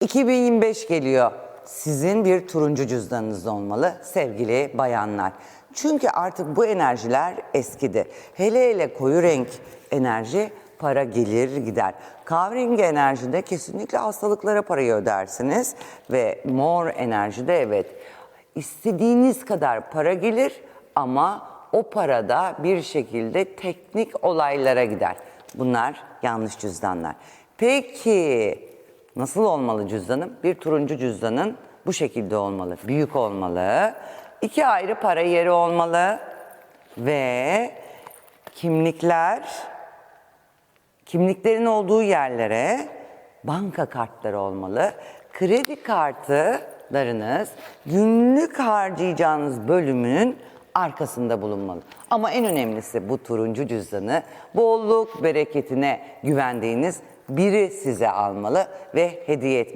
2025 geliyor. Sizin bir turuncu cüzdanınız olmalı sevgili bayanlar. Çünkü artık bu enerjiler eskidi. Hele hele koyu renk enerji para gelir gider. Kahverengi enerjide kesinlikle hastalıklara parayı ödersiniz. Ve mor enerjide evet istediğiniz kadar para gelir ama o para da bir şekilde teknik olaylara gider. Bunlar yanlış cüzdanlar. Peki Nasıl olmalı cüzdanım? Bir turuncu cüzdanın bu şekilde olmalı. Büyük olmalı. İki ayrı para yeri olmalı. Ve kimlikler, kimliklerin olduğu yerlere banka kartları olmalı. Kredi kartlarınız günlük harcayacağınız bölümün arkasında bulunmalı. Ama en önemlisi bu turuncu cüzdanı bolluk bereketine güvendiğiniz biri size almalı ve hediye etmeli.